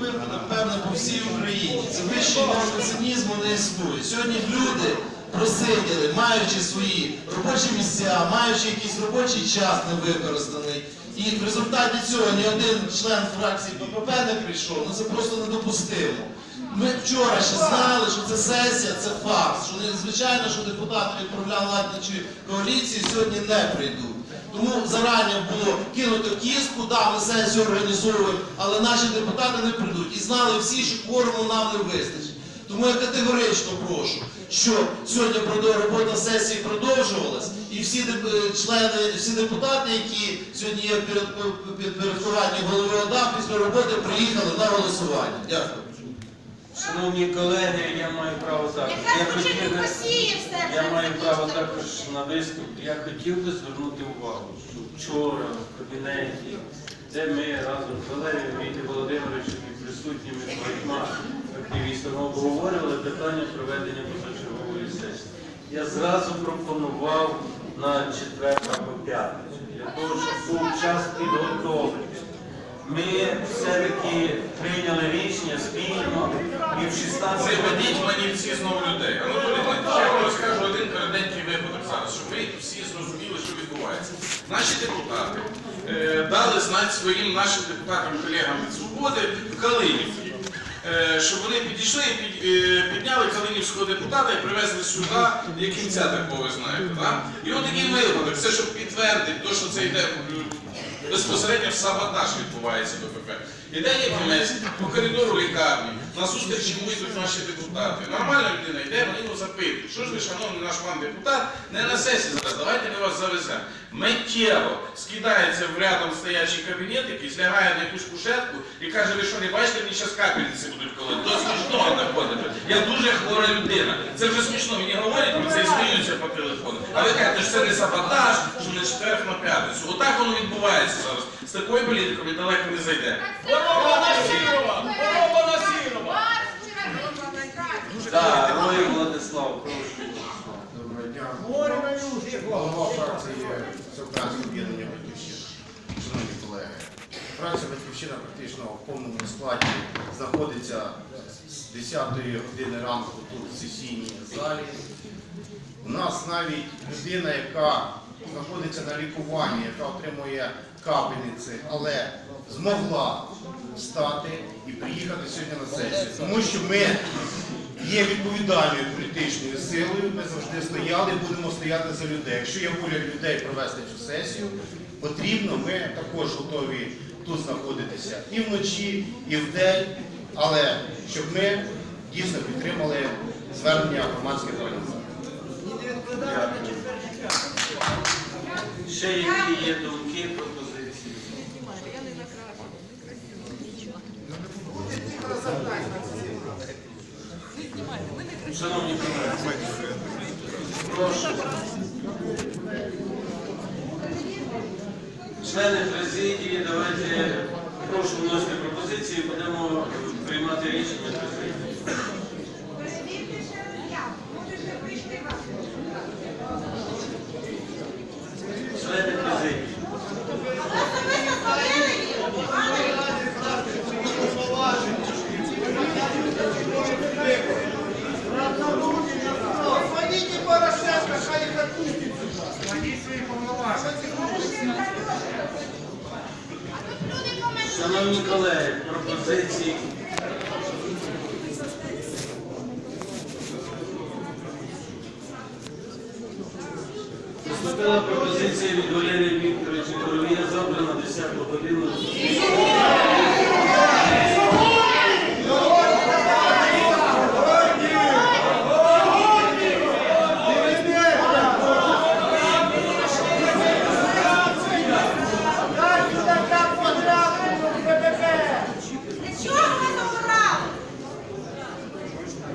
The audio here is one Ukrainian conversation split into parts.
випадок, певно, по всій Україні. Це вищий норми цинізму не існує. Сьогодні люди просиділи, маючи свої робочі місця, маючи якийсь робочий час невикористаний. І в результаті цього ні один член фракції ППП не прийшов. Ну це просто недопустимо. Ми вчора ще знали, що це сесія, це факт. Що звичайно, що депутати відправляли владничої коаліції сьогодні не прийдуть. Тому зарані було кинуто кістку, да, ми сесію організовуємо, але наші депутати не прийдуть. І знали всі, що кворуму нам не вистачить. Тому я категорично прошу, щоб сьогодні робота сесії продовжувалась, і всі е, члени, всі депутати, які сьогодні є підпорядкуванні голови ОДА, після роботи приїхали на голосування. Дякую. Шановні колеги, я маю право також. Я хотів би- Я маю право також на виступ. Я хотів би звернути увагу, що вчора в кабінеті, де ми разом з Валерієм Війти Володимировичем і присутніми багатьма активістами обговорювали питання проведення позачергової сесії. Я зразу пропонував на четвер або п'ятницю, для того, щоб був час підготовитися. Ми все-таки прийняли рішення спільно і в 16 Приведіть мені всі знову людей. Анатолій Леонідович, я вам розкажу один коротенький випадок зараз, щоб ви всі зрозуміли, що відбувається. Наші депутати е, дали знати своїм нашим депутатам, колегам від свободи в Калинівці, е, щоб вони підійшли і е, підняли калинівського депутата і привезли сюди, як кінця такого, знаєте. Да? І от такий випадок, це щоб підтвердити, то, що це йде. Безпосередньо саботаж відбувається в БПП. Іде якимось по коридору лікарні, на зустріч йому йдуть наші депутати. Нормальна людина йде, вони його запитують. Що ж ви, шановний наш пан депутат, не на сесії зараз, давайте ми вас завеземо. Миттєво скидається в рядом стоячий кабінет, якийсь лягає на якусь кушетку і каже, ви що не бачите, мені зараз капельниці будуть коли. Я дуже хвора людина. Це вже смішно, мені говорять про це і сміються по телефону. А ви кажете, що це не саботаж, що на четвер на п'ятницю. Отак воно відбувається зараз. З такою політикою далеко не зайдемо. Ворова на Сірова! Ворова! Так, Рой Владислав, прошу. Доброго дня. Голова фракції Всеукраїнського об'єднання Батьківщина. Фракція Батьківщина практично в повному складі знаходиться з 10 години ранку тут в сесійній залі. У нас навіть людина, яка знаходиться на лікуванні, яка отримує капельниці, але змогла встати і приїхати сьогодні на сесію. Тому що ми є відповідальною політичною силою, ми завжди стояли і будемо стояти за людей. Якщо є воля людей провести цю сесію, потрібно, ми також готові тут знаходитися і вночі, і вдень, але щоб ми дійсно підтримали звернення громадських організацій. Ще які є думки, пропозиції? Шановні колеги, прошу. Члени президії, давайте прошу вносити пропозиції, будемо приймати рішення президії. Перевірте ще я. Можете прийти вас. Члени президії. Особисто повинні, пане Звоните Порошенко, хай их отпустит сюда. Звони свои полномочия. люди коментують. Шановні колеги, пропозиції. Поступила пропозиція від Валерія Вікторовича Коровія завтра на 10 годину. Дай сюда как подряд, ППП. Для чого ви забрали?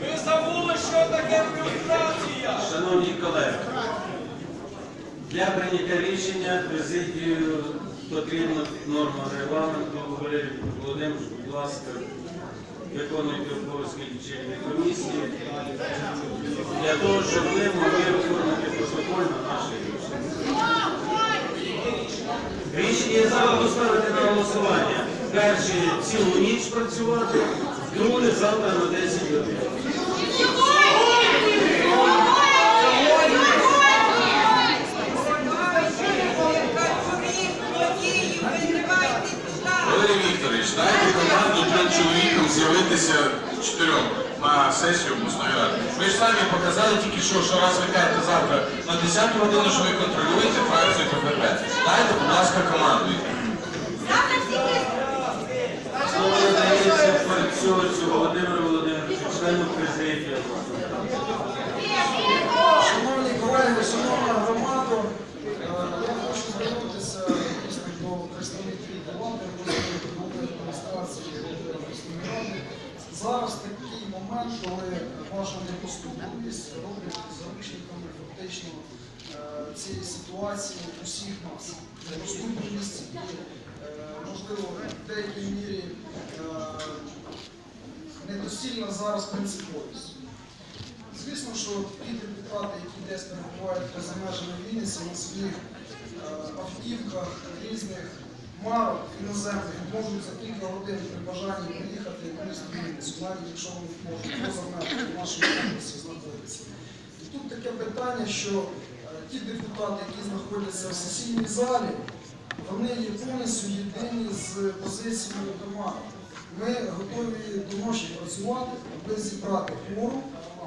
Ви забули, що таке люстрація? Шановні колеги, для прийняття рішення президію потрібна норма регламенту. Валерій Володимирович, будь ласка, виконуйте обов'язки лічильної комісії для того, щоб ми могли оформити протокол на наше рішення. Рішення зараз поставити на голосування. перші цілу ніч працювати, друге завтра на 10 годин. Валерій Вікторович, дайте чоловікам з'явитися чотирьом на сесію обласної ради. Ви ж самі показали тільки що, що раз ви кажете завтра на 10 годину, що ви контролюєте фракцію КПП. Дайте, будь ласка, команду. Слово надається Фарцьоцю Володимиру Володимировичу, члену президії. Шановні колеги, шановна громада, е, я хочу звернутися дійсно до представників влади, до адміністрації обласної ради. Зараз момент, коли ваша непоступливість робить заручниками фактично е, цієї ситуації усіх нас. Непоступливість і, е, можливо, в деякій мірі е, недосильна зараз принциповість. Звісно, що ті депутати, які десь перебувають поза межами Вінниці на своїх автівках різних марок іноземних, можуть за кілька годин при бажанні приїхати Вінницю, навіть якщо вони можуть поза в нашій області знаходитися. І тут таке питання, що е, ті депутати, які знаходяться в сесійній залі, вони є повністю єдині з позицією громади. Ми готові до ночі працювати, аби зібрати кворум,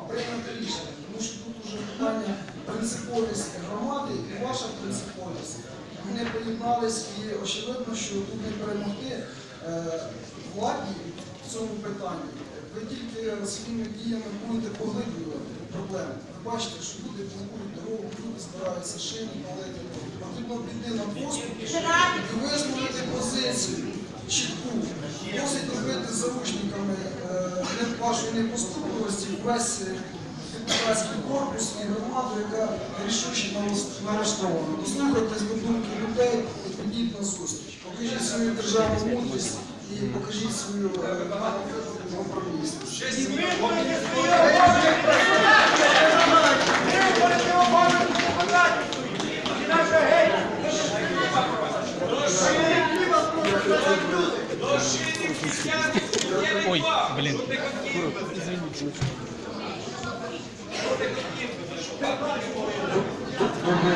прийняти рішення. Тому що тут вже питання принциповість громади і ваша принциповість. Вони поєднались і очевидно, що тут не перемогти е, владі в цьому питанні. Ви тільки своїми діями будете поглиблювати проблеми. Ви бачите, що люди блокують дорогу, люди збираються шини палити. Потрібно піти на поступ і висловити позицію чітку. Досить робити заручниками е, вашої непоступливості весь депутатський корпус і громаду, яка рішуче налаштована. Дослухайтесь до думки людей і підіть на зустріч. Покажіть свою державну мудрість і покажіть свою е, компромісність.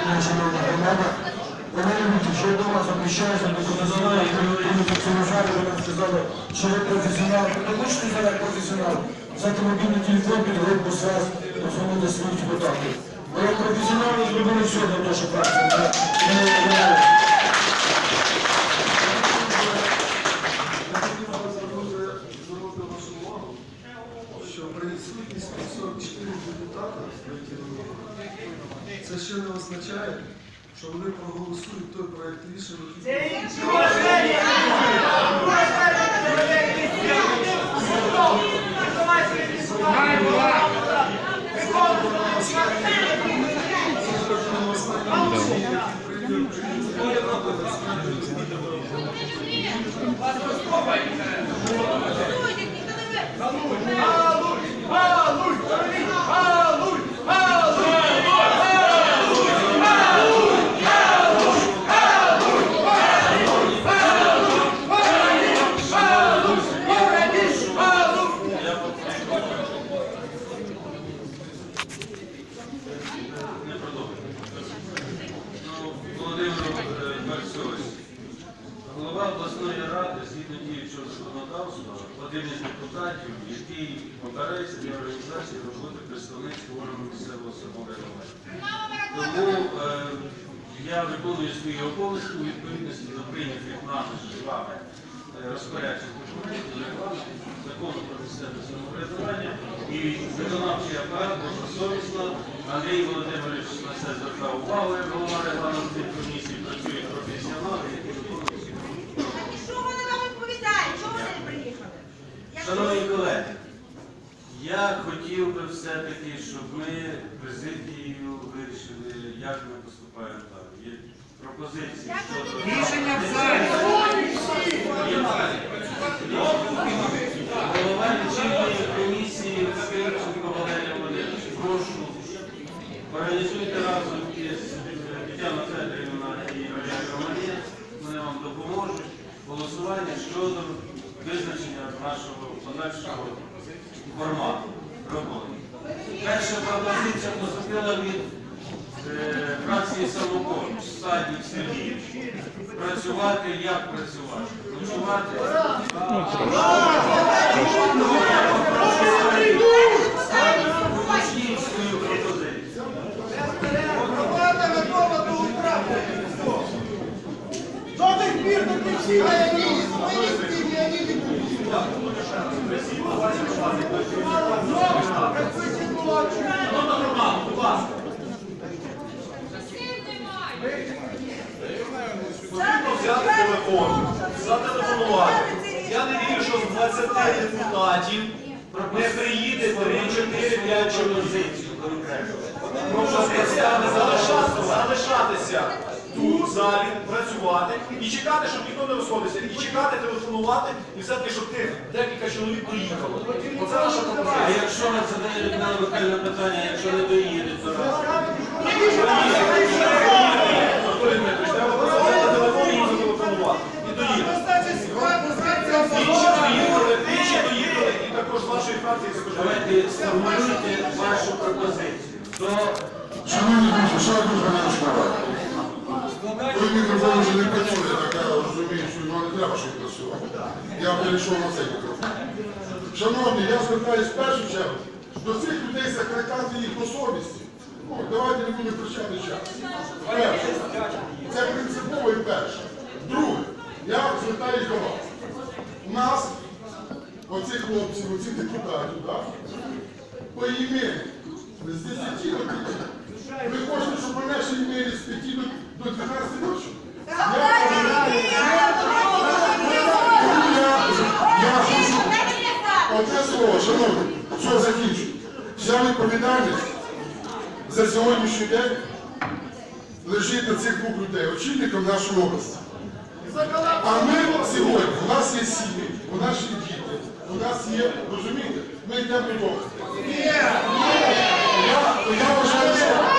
Дня, шановна громада. Валерій Вікторович, я до до в цьому залі, ви нам сказали, що ви професіонал. тому зараз як професіонал? Взяти мобільний телефон під групу СРАС, позвонити своїх депутатів. Як професіонали зробили все для того, щоб працювати. звернути вашу увагу, що присутність 44 депутата, які ви це ще не означає, що вони проголосують той проект рішення, який Не продовжуємо. Ну, Володимир е, Фарцьович, голова обласної ради, згідно діючого законодавства, один із депутатів, який обирається для організації роботи представництва органу місцевого самоврядування. Тому е, я виконую свої обов'язки у відповідності до прийнятих нами з вами е, розпоряджень документів, закону про місцеве самоврядування і виконавчий апарат добросовісно. Андрій Володимирович на це звертав увагу, як голова регламентної комісії, працюють професіонали, які виконують свої І що вони нам відповідають? Чого вони не приїхали? Я Шановні колеги, я хотів би все-таки, щоб ми президією вирішили, як ми поступаємо далі. Є пропозиції щодо Рішення в залі. голова лічильної комісії Скирченко Валерія Володимирович. Прошу, організуйте разом із Тетяною Федорівною і Олегом Романець. Вони вам допоможуть. Голосування щодо визначення нашого подальшого формату роботи. Перша пропозиція поступила від е, фракції самопоміч, Садник Сергій. Працювати, як працювати? Працювати. Громада готова до управи. До. Працюйте молодші. взяти телефон, зателефонувати. Я не вірю, що з 20 депутатів не приїде 3-4-5 чоловік. Пропозиція залишатися тут, в залі, працювати і чекати, щоб ніхто не розходився, і чекати, телефонувати, і все-таки, щоб тих декілька чоловік. Оце наша А якщо на задає Людмила Михайлівна питання, якщо не доїде, то раз. Треба просто взяти телефон і зателефонувати. І доїхати. Інші доїхали, інші доїхали, і також з вашої фракції також Давайте сформулюйте вашу пропозицію. До Шановні друзі, що я дуже не розповідаю? Той мікрофон вже не працює, так я розумію, що його не треба, щоб працював. Я перейшов на цей мікрофон. Шановні, я звертаюся в першу чергу до цих людей закликати їх по совісті. Ну, давайте не будемо кричати час. Перше. Це принципово і перше. Друге, я звертаюся до вас. У нас, оцих хлопців, оцих депутатів, так, по імені, з 10 до 5. Ви хочете, щоб мене ще імені з 5 до, до 12 років? Я, я хочу одне слово, шановні, що закінчу. Вся відповідальність за сьогоднішній день лежить на цих двох людей, очільникам нашої області. А ми сьогодні, у нас є сім'ї, у нас є діти, нас є, розумієте, ми йдемо. Я, я вважаю,